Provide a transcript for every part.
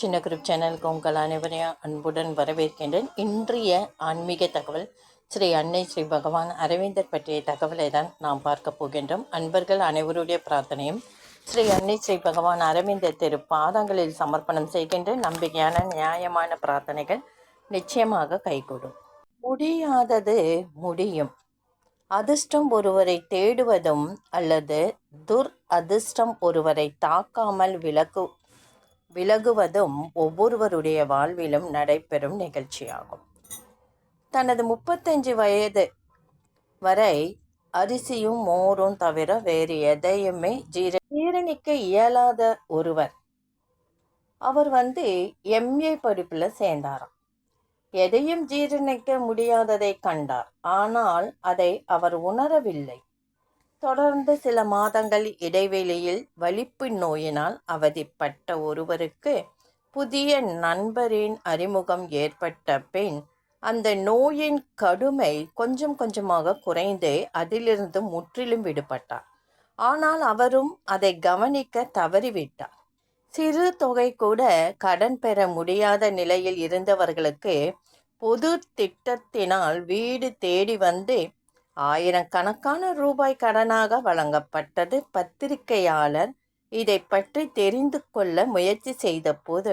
சின்ன குரூப் சேனலுக்கு உங்கள் அனைவரையும் அன்புடன் வரவேற்கின்றேன். இன்றைய ஆன்மீக தகவல் ஸ்ரீ அன்னை ஸ்ரீ பகவான் அரவிந்தர் பற்றிய தகவலை தான் நாம் பார்க்க போகின்றோம். அன்பர்கள் அனைவருடைய பிரார்த்தனையும் ஸ்ரீ அன்னை ஸ்ரீ பகவான் அரவிந்தர் திரு பாதங்களில் சமர்ப்பணம் செய்கின்ற நம்பிக்கையான நியாயமான பிரார்த்தனைகள் நிச்சயமாக கைகூடும். முடியாதது முடியும். அதிர்ஷ்டம் ஒருவரை தேடுவதும் அல்லது துர் அதிர்ஷ்டம் ஒருவரை தாக்காமல் விலக்கு விலகுவதும் ஒவ்வொருவருடைய வாழ்விலும் நடைபெறும் நிகழ்ச்சியாகும். தனது முப்பத்தஞ்சு வயது வரை அரிசியும் மோரும் தவிர வேறு எதையுமே ஜீர ஜீரணிக்க இயலாத ஒருவர். அவர் வந்து எம்ஏ படிப்பில் சேர்ந்தாராம். எதையும் ஜீரணிக்க முடியாததை கண்டார். ஆனால் அதை அவர் உணரவில்லை. தொடர்ந்து சில மாதங்கள் இடைவெளியில் வலிப்பு நோயினால் அவதிப்பட்ட ஒருவருக்கு புதிய நண்பரின் அறிமுகம் ஏற்பட்ட பின் அந்த நோயின் கடுமை கொஞ்சம் கொஞ்சமாக குறைந்து அதிலிருந்து முற்றிலும் விடுபட்டார். ஆனால் அவரும் அதை கவனிக்க தவறிவிட்டார். சிறு தொகை கூட கடன் பெற முடியாத நிலையில் இருந்தவர்களுக்கு பொது திட்டத்தினால் வீடு தேடி வந்து ஆயிரக்கணக்கான ரூபாய் கடனாக வழங்கப்பட்டது பத்திரிகையாளர். இதை பற்றி தெரிந்து கொள்ள முயற்சி செய்தபோது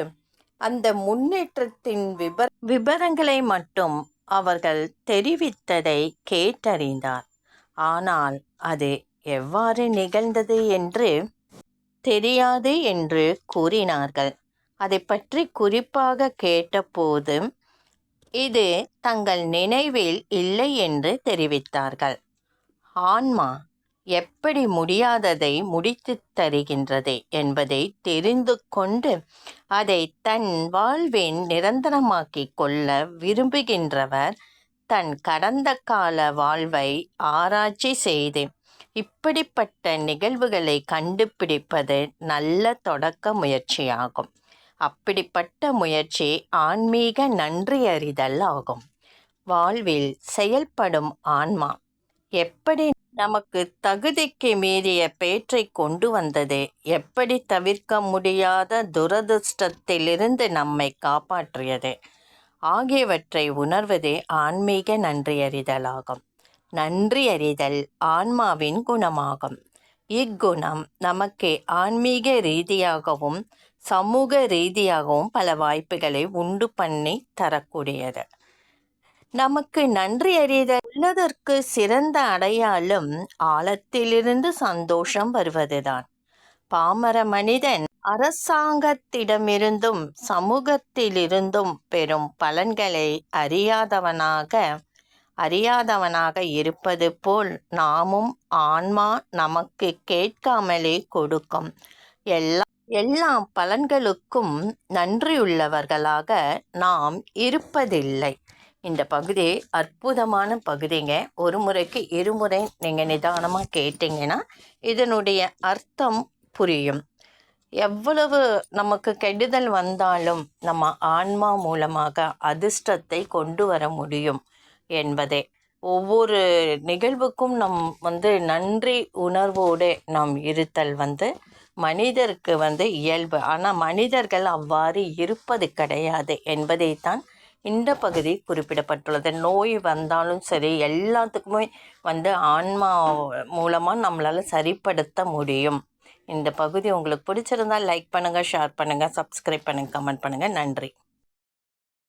அந்த முன்னேற்றத்தின் விபர விபரங்களை மட்டும் அவர்கள் தெரிவித்ததை கேட்டறிந்தார். ஆனால் அது எவ்வாறு நிகழ்ந்தது என்று தெரியாது என்று கூறினார்கள். அதை பற்றி குறிப்பாக கேட்டபோது இது தங்கள் நினைவில் இல்லை என்று தெரிவித்தார்கள். ஆன்மா எப்படி முடியாததை முடித்து தருகின்றது என்பதை தெரிந்து கொண்டு அதை தன் வாழ்வின் நிரந்தரமாக்கிக் கொள்ள விரும்புகின்றவர் தன் கடந்த கால வாழ்வை ஆராய்ச்சி செய்து இப்படிப்பட்ட நிகழ்வுகளை கண்டுபிடிப்பது நல்ல தொடக்க முயற்சியாகும். அப்படிப்பட்ட முயற்சி ஆன்மீக நன்றி அறிதல் ஆகும். வாழ்வில் செயல்படும் ஆன்மா எப்படி நமக்கு தகுதிக்கு மீறிய பேற்றை கொண்டு வந்தது எப்படி தவிர்க்க முடியாத துரதிருஷ்டத்திலிருந்து நம்மை காப்பாற்றியது ஆகியவற்றை உணர்வதே ஆன்மீக நன்றியறிதலாகும் நன்றியறிதல் ஆன்மாவின் குணமாகும். இக்குணம் நமக்கு ஆன்மீக ரீதியாகவும் சமூக ரீதியாகவும் பல வாய்ப்புகளை உண்டு பண்ணி தரக்கூடியது. நமக்கு நன்றி அறிதல் உள்ளதற்கு சிறந்த அடையாளம் ஆழத்திலிருந்து சந்தோஷம் வருவதுதான். பாமர மனிதன் அரசாங்கத்திடமிருந்தும் சமூகத்திலிருந்தும் பெறும் பலன்களை அறியாதவனாக அறியாதவனாக இருப்பது போல் நாமும் ஆன்மா நமக்கு கேட்காமலே கொடுக்கும். எல்லா எல்லா பலன்களுக்கும் நன்றியுள்ளவர்களாக நாம் இருப்பதில்லை. இந்த பகுதி அற்புதமான பகுதிங்க. ஒரு முறைக்கு இருமுறை நீங்கள் நிதானமாக கேட்டிங்கன்னா இதனுடைய அர்த்தம் புரியும். எவ்வளவு நமக்கு கெடுதல் வந்தாலும் நம்ம ஆன்மா மூலமாக அதிர்ஷ்டத்தை கொண்டு வர முடியும் என்பதே. ஒவ்வொரு நிகழ்வுக்கும் நம் வந்து நன்றி உணர்வோடு நாம் இருத்தல் வந்து மனிதருக்கு வந்து இயல்பு. ஆனால் மனிதர்கள் அவ்வாறு இருப்பது கிடையாது என்பதைத்தான் இந்த பகுதி குறிப்பிடப்பட்டுள்ளது. நோய் வந்தாலும் சரி எல்லாத்துக்குமே வந்து ஆன்மா மூலமாக நம்மளால் சரிப்படுத்த முடியும். இந்த பகுதி உங்களுக்கு பிடிச்சிருந்தால் லைக் பண்ணுங்கள் ஷேர் பண்ணுங்கள் சப்ஸ்கிரைப் பண்ணுங்கள் கமெண்ட் பண்ணுங்கள் நன்றி.